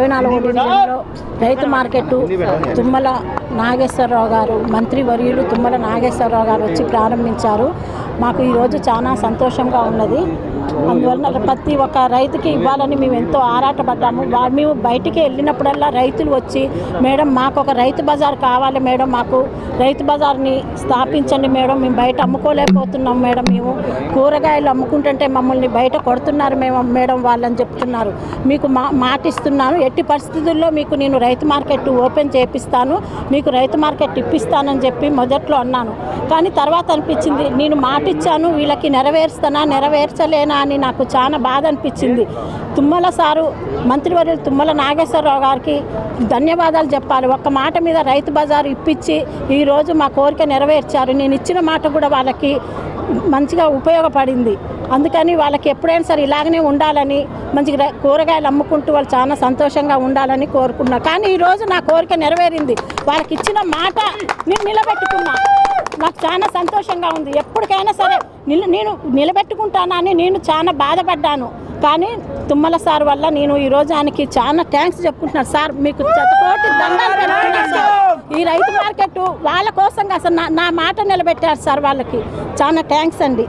ఇరవై నాలుగో డివిజన్లో రైతు మార్కెట్ తుమ్మల నాగేశ్వరరావు గారు మంత్రి వర్యులు తుమ్మల నాగేశ్వరరావు గారు వచ్చి ప్రారంభించారు. మాకు ఈరోజు చాలా సంతోషంగా ఉన్నది. అందువలన ప్రతి ఒక్క రైతుకి ఇవ్వాలని మేము ఎంతో ఆరాటపడ్డాము. మేము బయటికి వెళ్ళినప్పుడల్లా రైతులు వచ్చి మేడం మాకు ఒక రైతు బజార్ కావాలి మేడం మాకు రైతు బజార్ని స్థాపించండి మేడం మేము బయట అమ్ముకోలేకపోతున్నాం మేడం మేము కూరగాయలు అమ్ముకుంటుంటే మమ్మల్ని బయట కొడుతున్నారు మేము మేడం వాళ్ళని చెప్తున్నారు. మీకు మా మాటిస్తున్నాను. ఎట్టి పరిస్థితుల్లో మీకు నేను రైతు మార్కెట్ ఓపెన్ చేపిస్తాను మీకు రైతు మార్కెట్ ఇప్పిస్తానని చెప్పి మొదట్లో అన్నాను. కానీ తర్వాత అనిపించింది నేను మాటిచ్చాను వీళ్ళకి నెరవేరుస్తానా నెరవేర్చలేనా అని నాకు చాలా బాధ అనిపించింది. తుమ్మల సారు మంత్రివర్యులు తుమ్మల నాగేశ్వరరావు గారికి ధన్యవాదాలు చెప్పాలి. ఒక్క మాట మీద రైతు బజారు ఇప్పించి ఈరోజు మా కోరిక నెరవేర్చారు. నేను ఇచ్చిన మాట కూడా వాళ్ళకి మంచిగా ఉపయోగపడింది. అందుకని వాళ్ళకి ఎప్పుడైనా సరే ఇలాగనే ఉండాలని మంచిగా కూరగాయలు అమ్ముకుంటూ వాళ్ళు చాలా సంతోషంగా ఉండాలని కోరుకున్నా. కానీ ఈరోజు నా కోరిక నెరవేరింది. వాళ్ళకి ఇచ్చిన మాట నేను నిలబెట్టుకున్నా. నాకు చాలా సంతోషంగా ఉంది. ఎప్పటికైనా సరే నిల్ నేను నిలబెట్టుకుంటానని నేను చాలా బాధపడ్డాను. కానీ తుమ్మల సార్ వల్ల నేను ఈ రోజానికి ఆయనకి చాలా థ్యాంక్స్ చెప్పుకుంటున్నాను. సార్ మీకు కోటి దండాలు సార్. ఈ రైతు మార్కెట్ వాళ్ళ కోసం అసలు నా నా మాట నిలబెట్టారు సార్ వాళ్ళకి. చాలా థ్యాంక్స్ అండి.